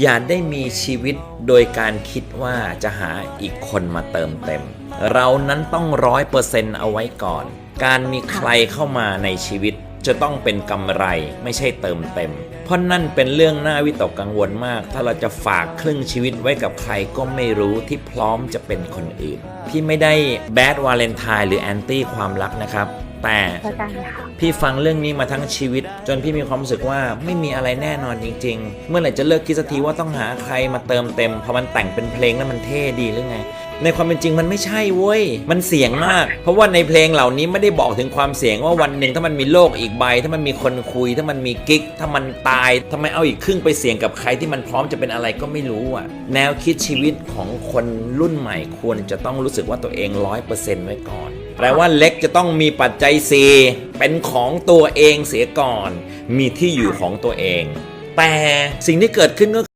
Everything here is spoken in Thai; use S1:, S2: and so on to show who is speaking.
S1: อย่าได้มีชีวิตโดยการคิดว่าจะหาอีกคนมาเติมเต็ม เรานั้นต้องร้อยเปอร์เซนต์เอาไว้ก่อน การมีใครเข้ามาในชีวิตจะต้องเป็นกำไรไม่ใช่เติมเต็ม เพราะนั่นเป็นเรื่องน่าวิตกกังวลมาก ถ้าเราจะฝากครึ่งชีวิตไว้กับใครก็ไม่รู้ที่พร้อมจะเป็นคนอื่น พี่ไม่ได้แบดวาเลนไทน์หรือแอนตี้ความรักนะครับ แต่พี่ฟังเรื่องนี้มาทั้งชีวิต จนพี่มีความรู้สึกว่าไม่มีอะไรแน่นอนจริง ๆ เมื่อไหร่จะเลิกคิดสักทีว่าต้องหาใครมาเติมเต็มพอมันแต่งเป็นเพลงแล้วมันเท่ดีหรือไง ในความเป็นจริงมันไม่ใช่เว้ย มันเสี่ยงมาก เพราะว่าในเพลงเหล่านี้ไม่ได้บอกถึงความเสี่ยงว่าวันหนึ่งถ้ามันมีโลกอีกใบ ถ้ามันมีคนคุย ถ้ามันมีกิ๊ก ถ้ามันตายทำไมเอาอีกครึ่งไปเสี่ยงกับใครที่มันพร้อมจะเป็นอะไรก็ไม่รู้อะ แนวคิดชีวิตของคนรุ่นใหม่ควรจะต้องรู้สึกว่าตัวเองร้อยเปอร์เซ็นต์ไว้ก่อน แปลว่าเล็กจะต้องมีปัจจัย C เป็นของตัวเองเสียก่อน มีที่อยู่ของตัวเอง แต่สิ่งที่เกิดขึ้นก็